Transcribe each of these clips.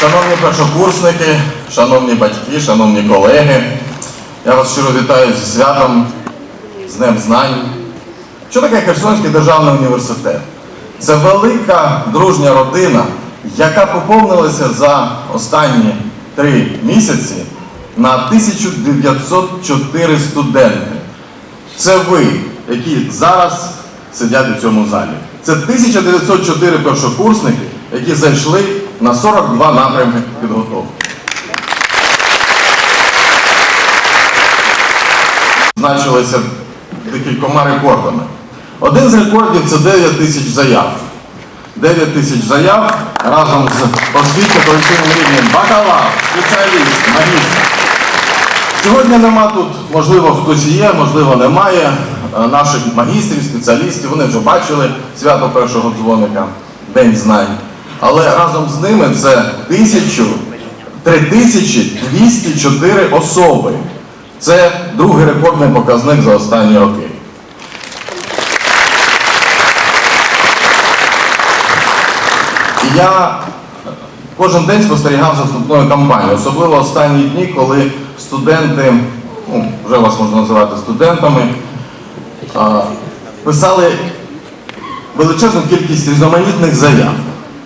Шановні першокурсники, шановні батьки, шановні колеги, я вас щиро вітаю зі святом, з Днем Знань. Що таке Херсонський державний університет? Це велика дружня родина, яка поповнилася за останні три місяці на 1904 студенти. Це ви, які зараз сидять у цьому залі. Це 1904 першокурсники, які зайшли на 42 напрямки підготовки. Значилися декількома рекордами. Один з рекордів це 9 тисяч заяв. 9 тисяч заяв разом з освітньо колективним рівнем бакалавр, спеціаліст, магістр. Сьогодні нема тут, можливо, хтось є, можливо, немає е, наших магістрів, спеціалістів. Вони вже бачили свято першого дзвоника, День знань. Але разом з ними це тисячу, 3204 особи. Це другий рекордний показник за останні роки. Я кожен день спостерігав за вступною кампанією, особливо останні дні, коли студенти, ну, вже вас можна називати студентами, писали величезну кількість різноманітних заяв.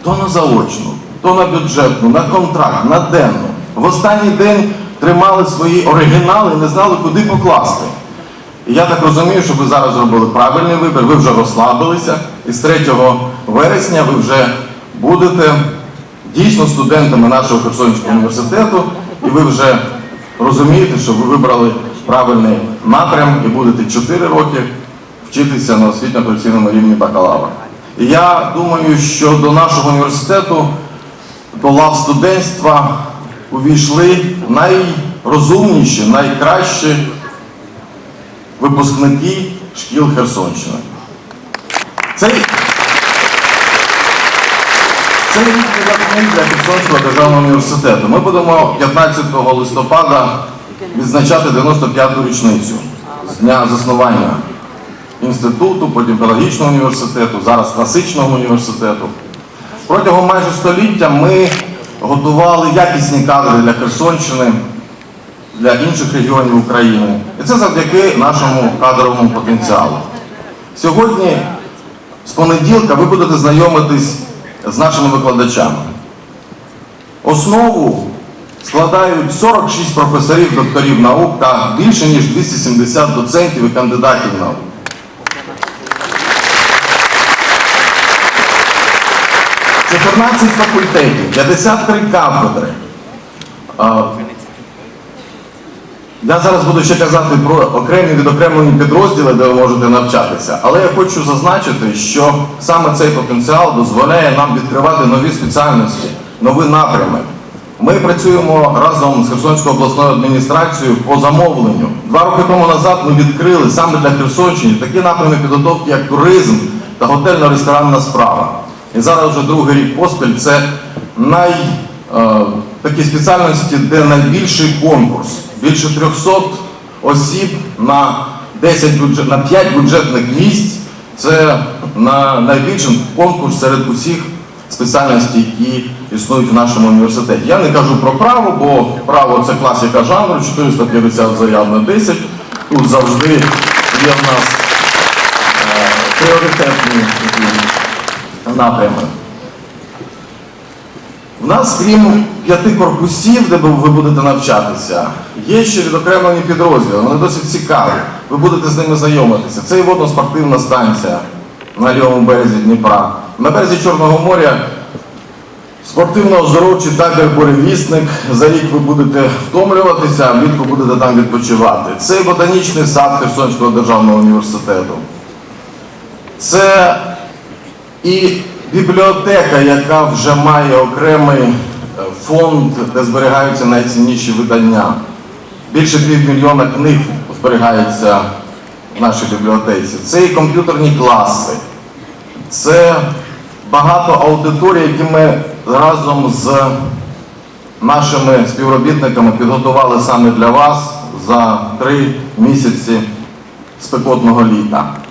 То на заочну, то на бюджетну, на контракт, на денну. В останній день тримали свої оригінали і не знали, куди покласти. І я так розумію, що ви зараз зробили правильний вибір, ви вже розслабилися, і з 3 вересня ви вже будете дійсно студентами нашого Херсонського університету, і ви вже розумієте, що ви вибрали правильний напрям і будете 4 роки вчитися на освітньо-професійному рівні бакалавра. Я думаю, що до нашого університету, до лав студентства увійшли найрозумніші, найкращі випускники шкіл Херсонщини. Цей, цей для Херсонського державного університету. Ми будемо 15 листопада відзначати 95-ту річницю з дня заснування інституту, потім педагогічного університету, зараз класичного університету. Протягом майже століття ми готували якісні кадри для Херсонщини, для інших регіонів України. І це завдяки нашому кадровому потенціалу. Сьогодні, з понеділка, ви будете знайомитись з нашими викладачами. Основу складають 46 професорів, докторів наук та більше ніж 270 доцентів і кандидатів наук. – 14 факультетів, 53 кафедри. Я зараз буду ще казати про окремі відокремлені підрозділи, де ви можете навчатися. Але я хочу зазначити, що саме цей потенціал дозволяє нам відкривати нові спеціальності, нові напрями. Ми працюємо разом з Херсонською обласною адміністрацією по замовленню. Два роки тому назад ми відкрили саме для Херсонщини такі напрями підготовки, як туризм та готельно-ресторанна справа. І зараз вже другий рік поспіль це най, е, такі спеціальності, де найбільший конкурс. Більше 300 осіб на 10 бюджет, на 5 бюджетних місць. Це на найбільший конкурс серед усіх спеціальностей, які існують в нашому університеті. Я не кажу про право, бо право це класика жанру, 450 заяв на 10. Тут завжди є в нас е, пріоритетні напрями. У нас, крім п'яти корпусів, де ви будете навчатися, є ще відокремлені підрозділи. Вони досить цікаві. Ви будете з ними знайомитися. Це і водно-спортивна станція на лівому березі Дніпра. На березі Чорного моря спортивно-оздоровчий табір буревісник. За рік ви будете втомлюватися, а влітку будете там відпочивати. Це і ботанічний сад Херсонського державного університету. Це і бібліотека, яка вже має окремий е, фонд, де зберігаються найцінніші видання. Більше півмільйона книг зберігається в нашій бібліотеці. Це і комп'ютерні класи, це багато аудиторій, які ми разом з нашими співробітниками підготували саме для вас за три місяці спекотного літа.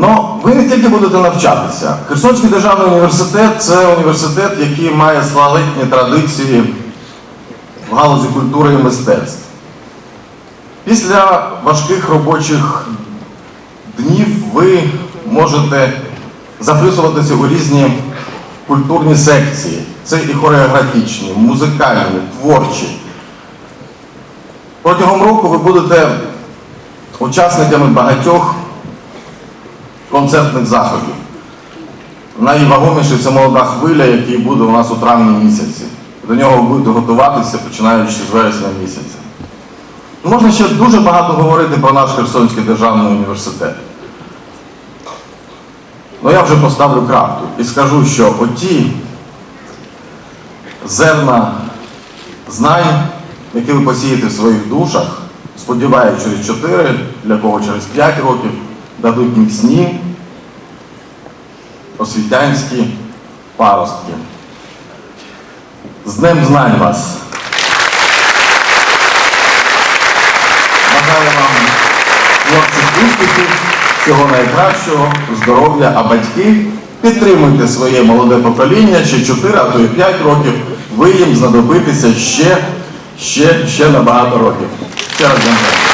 Ну, ви не тільки будете навчатися. Херсонський державний університет це університет, який має славетні традиції в галузі культури і мистецтв. Після важких робочих днів ви можете записуватися у різні культурні секції. Це і хореографічні, музикальні, творчі. Протягом року ви будете учасниками багатьох концертних заходів. Найвагоміший це молода хвиля, який буде у нас у травні місяці. До нього ви будете готуватися, починаючи з вересня місяця. Можна ще дуже багато говорити про наш Херсонський державний університет. Ну я вже поставлю крапку і скажу, що оті зерна знань, які ви посієте в своїх душах, сподіваюся, через 4, для кого через 5 років, дадуть міцні освітянські паростки. З Днем знань вас! Бажаю вам творчих успіхів, всього найкращого, здоров'я, а батьки підтримуйте своє молоде покоління ще 4, а то і 5 років. Ви їм знадобитеся ще, ще, ще на багато років. Ще раз дякую.